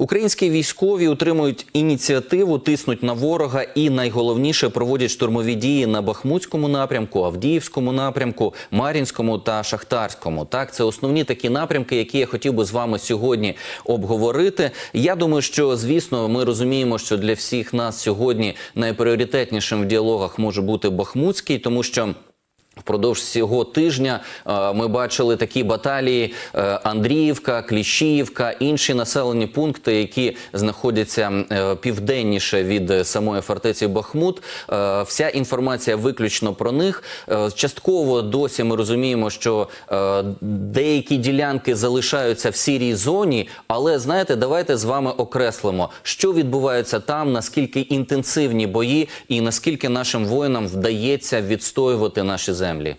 Українські військові утримують ініціативу, тиснуть на ворога і найголовніше проводять штурмові дії на Бахмутському напрямку, Авдіївському напрямку, Мар'їнському та Шахтарському. Так, це основні такі напрямки, які я хотів би з вами сьогодні обговорити. Я думаю, що звісно, ми розуміємо, що для всіх нас сьогодні найпріоритетнішим в діалогах може бути Бахмутський, тому що. Впродовж цього тижня е, ми бачили такі баталії е, Андріївка, Кліщіївка, інші населені пункти, які знаходяться е, південніше від самої фортеці Бахмут. Вся інформація виключно про них. Частково досі ми розуміємо, що деякі ділянки залишаються в сірій зоні, але знаєте, давайте з вами окреслимо, що відбувається там, наскільки інтенсивні бої, і наскільки нашим воїнам вдається відстоювати наші землі.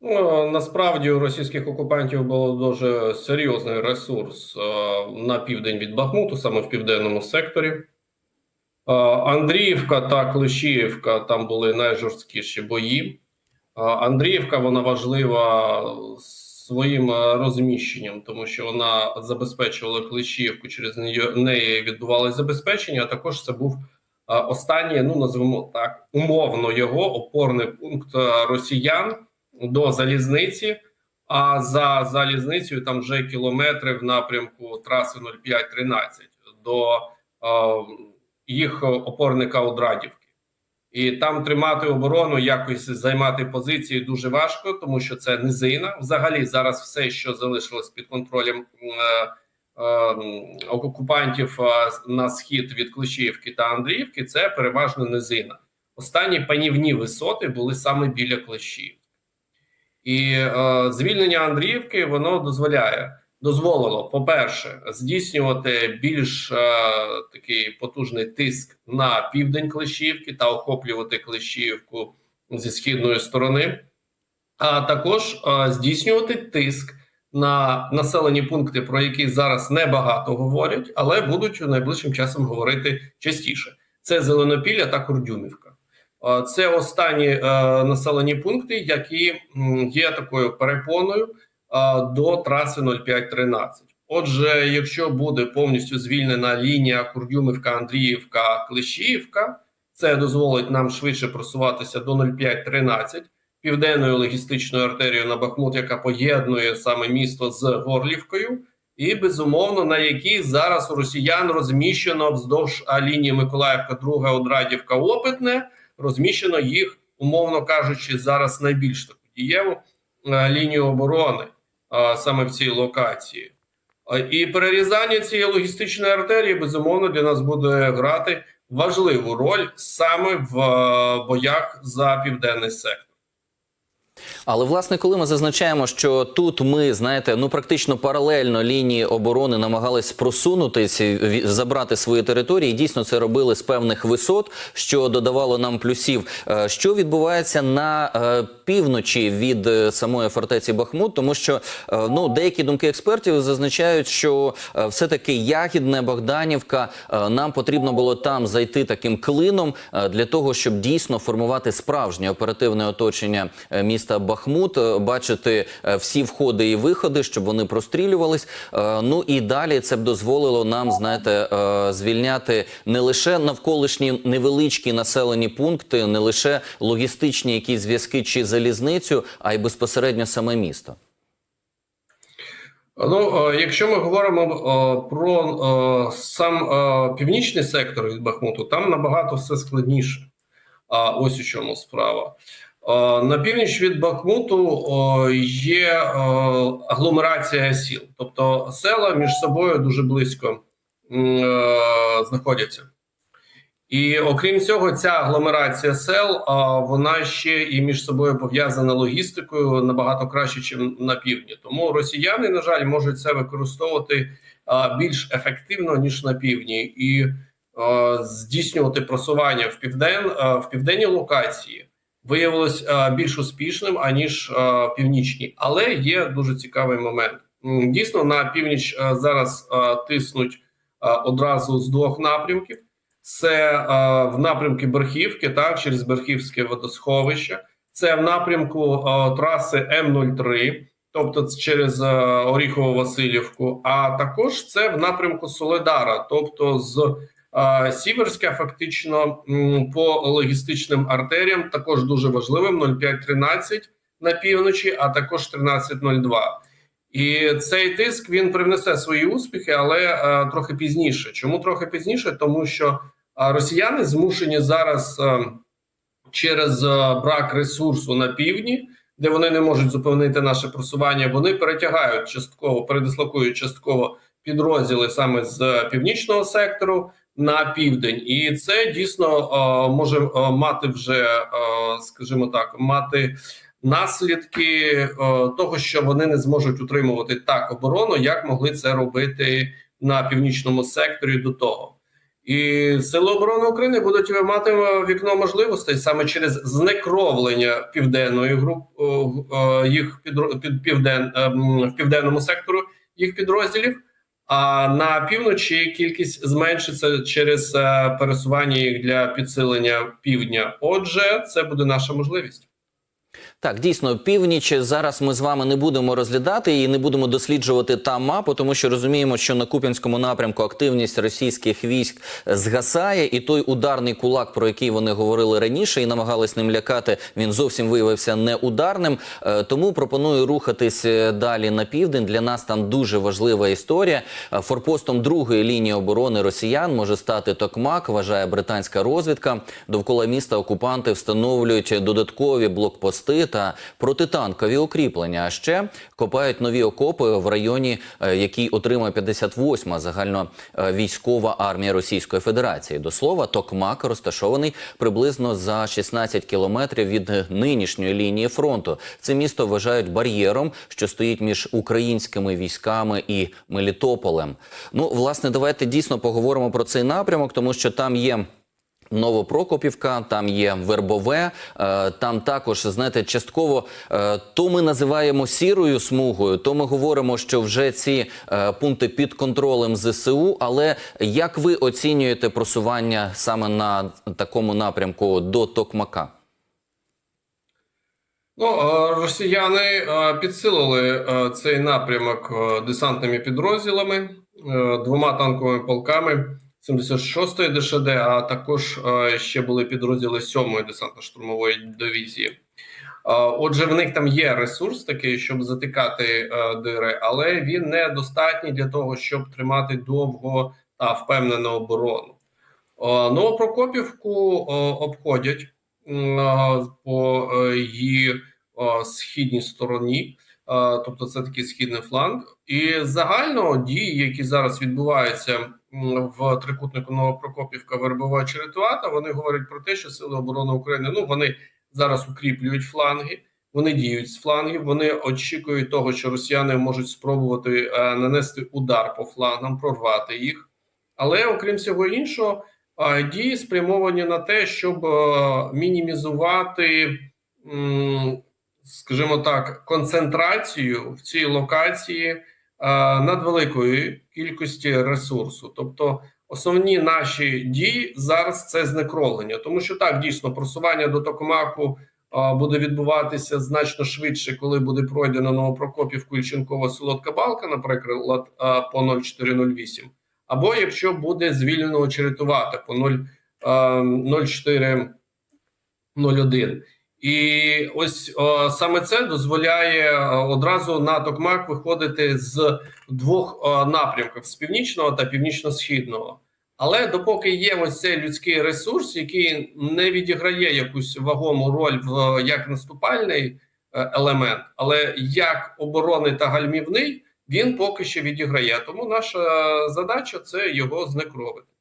Ну, насправді у російських окупантів було дуже серйозний ресурс е, на південь від Бахмуту, саме в південному секторі. Е, Андріївка та Клещіївка там були найжорсткіші бої. Е, Андріївка вона важлива своїм розміщенням, тому що вона забезпечувала Клещіївку, через неї, відбувалося забезпечення. А також це був останній, ну назвемо так, умовно його опорний пункт е, росіян до залізниці. А за залізницею там вже кілометри в напрямку траси 0513 до е, їх опорника Одрадівки. І там тримати оборону, якось займати позиції дуже важко, тому що це низина. Взагалі, зараз все, що залишилось під контролем е, окупантів е, на схід від Клещіївки та Андріївки, це переважно низина. Останні панівні висоти були саме біля Клещіївки. І е, звільнення Андріївки воно дозволяє дозволило, по-перше, здійснювати більш е, такий потужний тиск на південь Клещіївки та охоплювати Клещіївку зі східної сторони, а також е, здійснювати тиск на населені пункти, про які зараз небагато говорять, але будуть найближчим часом говорити частіше. Це Зеленопілля та Курдюмівка. Е, Це останні е, населені пункти, які є такою перепоною е, до траси 0513. Отже, якщо буде повністю звільнена лінія Курдюмівка, Андріївка, Клещіївка, це дозволить нам швидше просуватися до 0513, південною логістичною артерією на Бахмут, яка поєднує саме місто з Горлівкою, і безумовно на якій зараз у росіян розміщено вздовж лінії Миколаївка, Друга, Одрадівка, Опитне розміщено їх, умовно кажучи, зараз найбільш таку дієву е, лінію оборони е, саме в цій локації. Е, І перерізання цієї логістичної артерії безумовно для нас буде грати важливу роль саме в боях за південний сектор. Але власне, коли ми зазначаємо, що тут ми знаєте, ну практично паралельно лінії оборони намагались просунутись, ві- забрати свої території. Дійсно, це робили з певних висот, що додавало нам плюсів. Е, Що відбувається на е, півночі від е, самої фортеці Бахмут, тому що е, ну деякі думки експертів зазначають, що е, все таки Ягідне, Богданівка, нам потрібно було там зайти таким клином для того, щоб дійсно формувати справжнє оперативне оточення міста Бахмут, бачити всі входи і виходи, щоб вони прострілювались. Ну і далі це б дозволило нам, знаєте, звільняти не лише навколишні невеличкі населені пункти, не лише логістичні якісь зв'язки чи залізницю, а й безпосередньо саме місто. Ну, е, якщо ми говоримо е, про е, сам північний сектор від Бахмуту, там набагато все складніше. А ось у чому справа. На північ від Бахмуту є агломерація сіл, тобто села між собою дуже близько знаходяться. І окрім цього, ця агломерація сел а, вона ще і між собою пов'язана логістикою набагато краще, ніж на півдні. Тому росіяни, на жаль, можуть це використовувати більш ефективно ніж на півдні, і здійснювати просування в півден в південній локації виявилось більш успішним аніж а, північні. Але є дуже цікавий момент. Дійсно, на північ зараз тиснуть одразу з двох напрямків це е, в напрямку Берхівки, так, через Берхівське водосховище, це в напрямку е, траси М03, тобто через е, Оріхово-Васильівку, а також це в напрямку Соледара, тобто з е, Сіверська, фактично м, по логістичним артеріям, також дуже важливим 0513 на півночі, а також 1302. І цей тиск він привнесе свої успіхи, але е, трохи пізніше. Чому трохи пізніше? Тому що е, росіяни змушені зараз е, через е, брак ресурсу на півдні, де вони не можуть зупинити наше просування, вони перетягають частково, передислокують частково підрозділи саме з північного сектору на південь, і це дійсно е, може е, мати вже, е, скажімо так, мати наслідки е, того, що вони не зможуть утримувати так оборону, як могли це робити на північному секторі до того. І сили оборони України будуть мати вікно можливостей саме через знекровлення південної групи їх підро- під півден в південному сектору їх підрозділів. А на півночі кількість зменшиться через е, пересування їх для підсилення півдня. Отже, це буде наша можливість. Так, дійсно, північ зараз ми з вами не будемо розглядати і не будемо досліджувати там мапу, тому що розуміємо, що на Куп'янському напрямку активність російських військ згасає, і той ударний кулак, про який вони говорили раніше і намагались ним лякати, він зовсім виявився неударним. Е, Тому пропоную рухатись е, далі на південь. Для нас там дуже важлива історія. Е, Форпостом другої лінії оборони росіян може стати Токмак, вважає британська розвідка. Довкола міста окупанти встановлюють додаткові блокпости та протитанкові укріплення. А ще копають нові окопи в районі, е, який отримує 58-ма загальновійськова армія Російської Федерації. До слова, Токмак розташований приблизно за 16 кілометрів від нинішньої лінії фронту. Це місто вважають бар'єром, що стоїть між українськими військами і Мелітополем. Ну, власне, давайте дійсно поговоримо про цей напрямок, тому що там є. Новопрокопівка, там є Вербове, е, там також знаєте, частково е, то ми називаємо сірою смугою, то ми говоримо, що вже ці е, пункти під контролем ЗСУ. Але як ви оцінюєте просування саме на такому напрямку до Токмака? Ну, росіяни підсилили цей напрямок десантними підрозділами, двома танковими полками 76-ї ДШД, а також е, ще були підрозділи 7-ї десантно-штурмової дивізії. Е, Отже, в них там є ресурс такий, щоб затикати е, дири, але він недостатній для того, щоб тримати довго та впевнену оборону. Новопрокопівку е, обходять по її східній стороні, тобто це такий східний фланг. І загально дії, які зараз відбуваються в трикутнику Новопрокопівка, Вербова Черетувата, вони говорять про те, що сили оборони України ну вони зараз укріплюють фланги. Вони діють з флангів. Вони очікують того, що росіяни можуть спробувати е, нанести удар по флангам, прорвати їх. Але окрім всього іншого, е, дії спрямовані на те, щоб е, мінімізувати, скажімо так, концентрацію в цій локації надвеликої кількості ресурсу. Тобто, основні наші дії зараз це знекровлення, тому що так дійсно просування до Токомаку е, буде відбуватися значно швидше, коли буде пройдено Новопрокопівку Ільченкова Солодка Балка, наприклад, е, по 0408 або якщо буде звільнено очеретувати по 0, е, 0401. І ось е, саме це дозволяє е, одразу на Токмак виходити з двох е, напрямків: з північного та північно-східного. Але допоки є ось цей людський ресурс, який не відіграє якусь вагому роль в як наступальний е, елемент, але як оборонний та гальмівний, він поки що відіграє. Тому наша задача це його знекровити.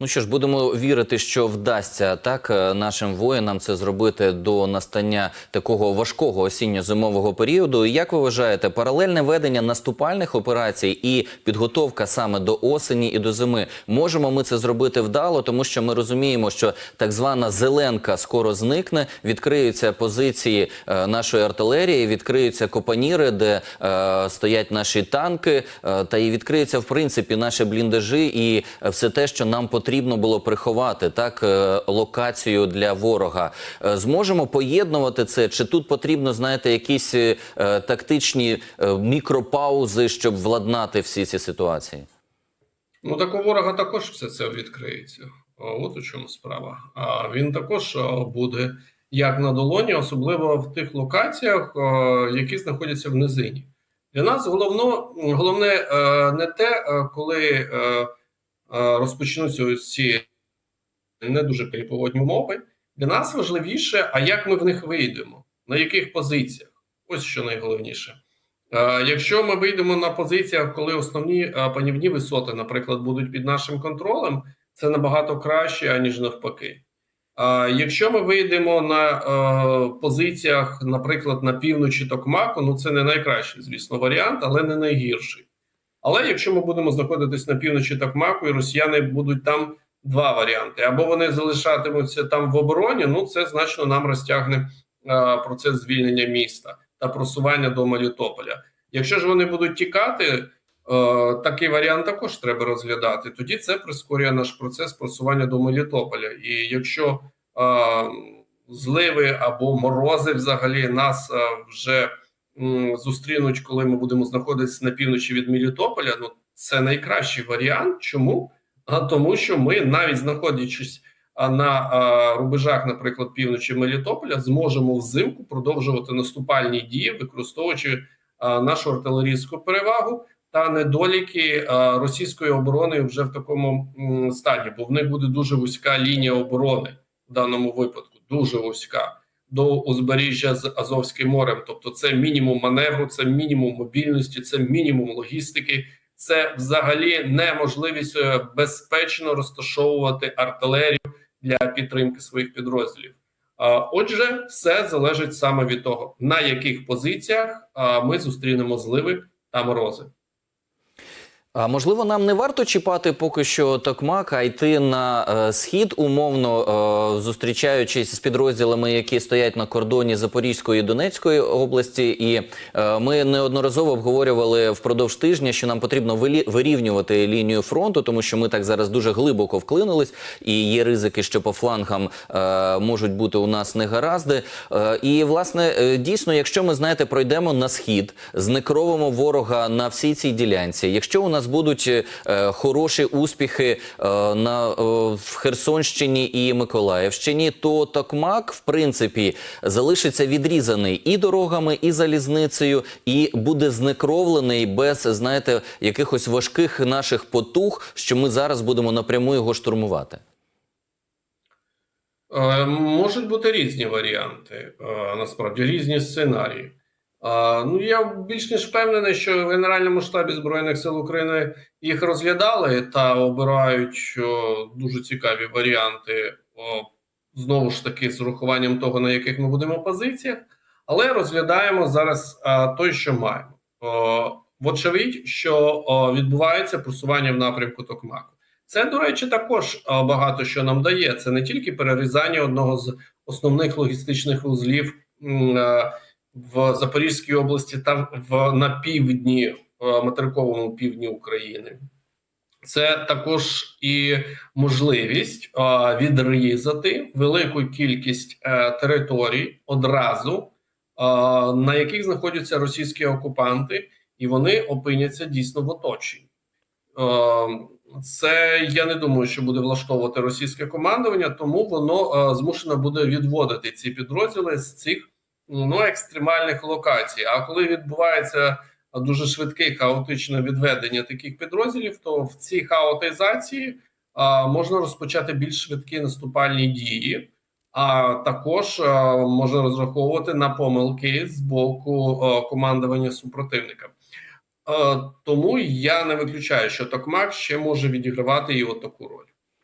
Ну що ж, будемо вірити, що вдасться так е, нашим воїнам це зробити до настання такого важкого осінньо-зимового періоду. Як ви вважаєте, паралельне ведення наступальних операцій і підготовка саме до осені і до зими можемо ми це зробити вдало, тому що ми розуміємо, що так звана зеленка скоро зникне, відкриються позиції е, нашої артилерії, відкриються копаніри, де е, стоять наші танки, е, та і відкриються в принципі наші бліндажі і все те, що нам потрібно потрібно було приховати так е, локацію для ворога. Е, Зможемо поєднувати це? Чи тут потрібно, знаєте, якісь е, тактичні мікропаузи, щоб владнати всі ці ситуації? Ну, так у ворога також все це відкриється. От у чому справа. А він також буде як на долоні, особливо в тих локаціях, які знаходяться в низині. Для нас головно, головне не те, коли розпочнуться ось ці не дуже переповодні умови. Для нас важливіше, а як ми в них вийдемо, на яких позиціях. Ось що найголовніше. Е, Якщо ми вийдемо на позиціях, коли основні е, панівні висоти, наприклад, будуть під нашим контролем, це набагато краще, аніж навпаки. Якщо ми вийдемо на е, позиціях, наприклад, на півночі Токмаку, ну це не найкращий, звісно, варіант, але не найгірший. Але якщо ми будемо знаходитись на півночі Токмаку, і росіяни будуть там два варіанти: або вони залишатимуться там в обороні, ну це значно нам розтягне е, процес звільнення міста та просування до Мелітополя. Якщо ж вони будуть тікати, такий варіант також треба розглядати. Тоді це прискорює наш процес просування до Мелітополя. І якщо е, зливи або морози взагалі нас е, вже зустрінуть, коли ми будемо знаходитися на півночі від Мелітополя, ну це найкращий варіант. Чому? А тому, що ми навіть знаходячись на рубежах, наприклад, півночі Мелітополя, зможемо взимку продовжувати наступальні дії, використовуючи нашу артилерійську перевагу та недоліки російської оборони вже в такому стані, бо в них буде дуже вузька лінія оборони в даному випадку, дуже вузька. До узбережжя з Азовським морем, тобто це мінімум маневру, це мінімум мобільності, це мінімум логістики, це взагалі неможливість е, безпечно розташовувати артилерію для підтримки своїх підрозділів. Отже, все залежить саме від того, на яких позиціях ми зустрінемо зливи та морози. А можливо, нам не варто чіпати поки що Токмак, а йти на е, схід, умовно е, зустрічаючись з підрозділами, які стоять на кордоні Запорізької і Донецької області. І е, ми неодноразово обговорювали впродовж тижня, що нам потрібно вирівнювати лінію фронту, тому що ми так зараз дуже глибоко вклинились, і є ризики, що по флангам е, можуть бути у нас негаразди. Е, і власне, е, дійсно, якщо ми знаєте, пройдемо на схід, знекровимо ворога на всій цій ділянці. Якщо у нас будуть е, хороші успіхи е, на е, в Херсонщині і Миколаївщині, то Токмак, в принципі, залишиться відрізаний і дорогами, і залізницею, і буде знекровлений без, знаєте, якихось важких наших потуг, що ми зараз будемо напряму його штурмувати. Можуть бути різні варіанти, насправді різні сценарії. Ну, я більш ніж впевнений, що в Генеральному штабі Збройних сил України їх розглядали та обирають дуже цікаві варіанти, знову ж таки, з урахуванням того, на яких ми будемо позиціях, але розглядаємо зараз той, що маємо. Вочевидь, що відбувається просування в напрямку Токмаку. Це, до речі, також багато що нам дає. Це не тільки перерізання одного з основних логістичних вузлів е, в Запорізькій області та в на півдні, е, материковому півдні України. Це також і можливість е, відрізати велику кількість е, територій одразу, е, на яких знаходяться російські окупанти, і вони опиняться дійсно в оточенні. Е, це я не думаю, що буде влаштовувати російське командування, тому воно е, змушено буде відводити ці підрозділи з цих ну екстремальних локацій. А коли відбувається дуже швидке хаотичне відведення таких підрозділів, то в цій хаотизації а, можна розпочати більш швидкі наступальні дії, а також а, можна розраховувати на помилки з боку а, командування супротивника. Тому я не виключаю, що Токмак ще може відігравати і от таку роль.